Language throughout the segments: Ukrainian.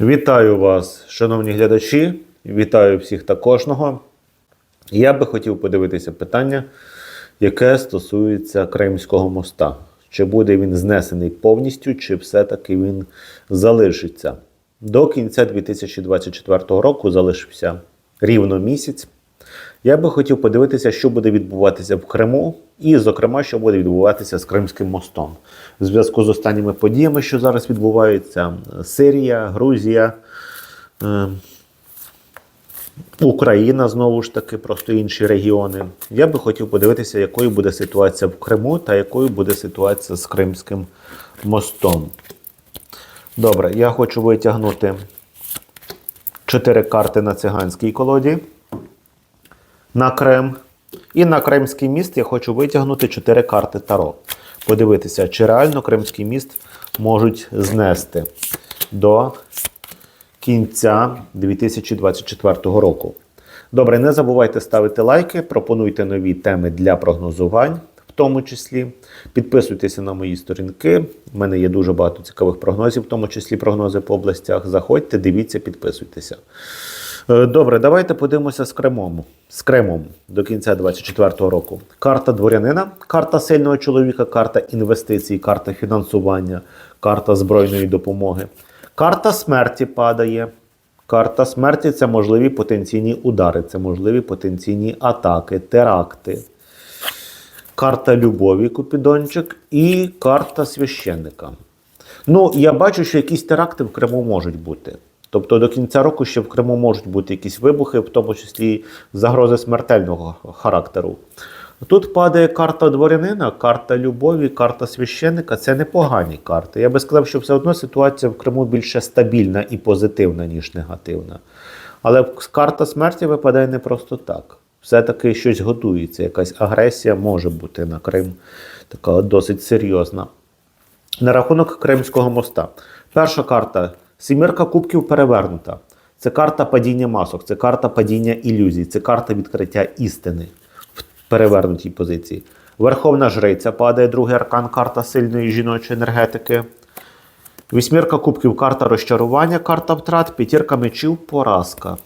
Вітаю вас, шановні глядачі. Вітаю всіх та кожного. Я би хотів подивитися питання, яке стосується Кримського моста. Чи буде він знесений повністю, чи все-таки він залишиться. До кінця 2024 року залишився рівно місяць. Я би хотів подивитися, що буде відбуватися в Криму, і, зокрема, що буде відбуватися з Кримським мостом. В зв'язку з останніми подіями, що зараз відбуваються: Сирія, Грузія, е, Україна знову ж таки, просто інші регіони. Я би хотів подивитися, якою буде ситуація в Криму та якою буде ситуація з Кримським мостом. Добре, я хочу витягнути чотири карти на циганській колоді на Крим. І на Кримський міст я хочу витягнути 4 карти Таро. Подивитися, чи реально Кримський міст можуть знести до кінця 2024 року. Добре, не забувайте ставити лайки, пропонуйте нові теми для прогнозувань, в тому числі. Підписуйтеся на мої сторінки. У мене є дуже багато цікавих прогнозів, в тому числі прогнози по областях. Заходьте, дивіться, підписуйтеся. Е, Добре, давайте подивимося з Кримом. З Кримом до кінця 2024 року. Карта дворянина, карта сильного чоловіка, карта інвестицій, карта фінансування, карта збройної допомоги. Карта смерті падає. Карта смерті це можливі потенційні удари, це можливі потенційні атаки, теракти. Карта любові, Купідончик, і карта священника. Ну, я бачу, що якісь теракти в Криму можуть бути. Тобто до кінця року ще в Криму можуть бути якісь вибухи, в тому числі загрози смертельного характеру. Тут падає карта дворянина, карта любові, карта священника. Це непогані карти. Я би сказав, що все одно ситуація в Криму більше стабільна і позитивна, ніж негативна. Але карта смерті випадає не просто так. Все-таки щось готується, якась агресія може бути на Крим, така досить серйозна. На рахунок Кримського моста. Перша карта Сімірка кубків перевернута. Це карта падіння масок, це карта падіння ілюзій, це карта відкриття істини в перевернутій позиції. Верховна жриця падає, другий аркан, карта сильної жіночої енергетики. Вісьмірка кубків карта розчарування, карта втрат, п'ятірка мечів, поразка.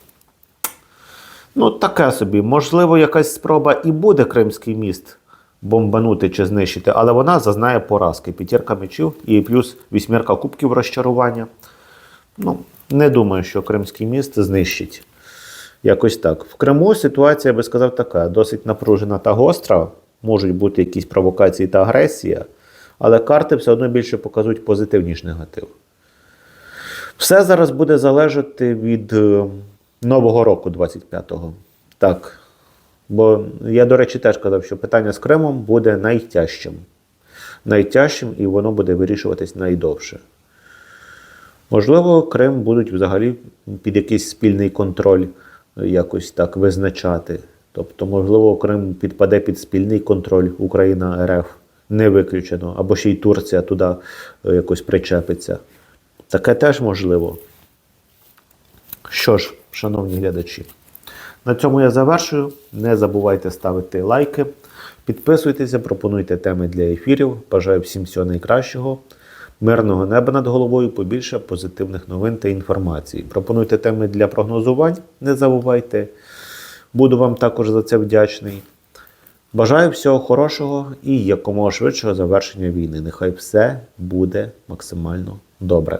Ну, таке собі. Можливо, якась спроба і буде Кримський міст бомбанути чи знищити, але вона зазнає поразки. П'ятірка мечів і плюс вісьмірка кубків розчарування. Ну, не думаю, що Кримський міст знищить. Якось так. В Криму ситуація, я би сказав, така: досить напружена та гостра. Можуть бути якісь провокації та агресія, але карти все одно більше показують позитив, ніж негатив. Все зараз буде залежати від е, Нового року 25-го. Так. Бо я, до речі, теж казав, що питання з Кримом буде найтяжчим. Найтяжчим, і воно буде вирішуватись найдовше. Можливо, Крим будуть взагалі під якийсь спільний контроль е, якось так визначати. Тобто, можливо, Крим підпаде під спільний контроль Україна РФ. Не виключено, або ще й Турція туди е, якось причепиться. Таке теж можливо. Що ж, шановні глядачі, на цьому я завершую. Не забувайте ставити лайки, підписуйтеся, пропонуйте теми для ефірів. Бажаю всім всього найкращого. Мирного неба над головою, побільше позитивних новин та інформації. Пропонуйте теми для прогнозувань, не забувайте. Буду вам також за це вдячний. Бажаю всього хорошого і якомога швидшого завершення війни. Нехай все буде максимально добре.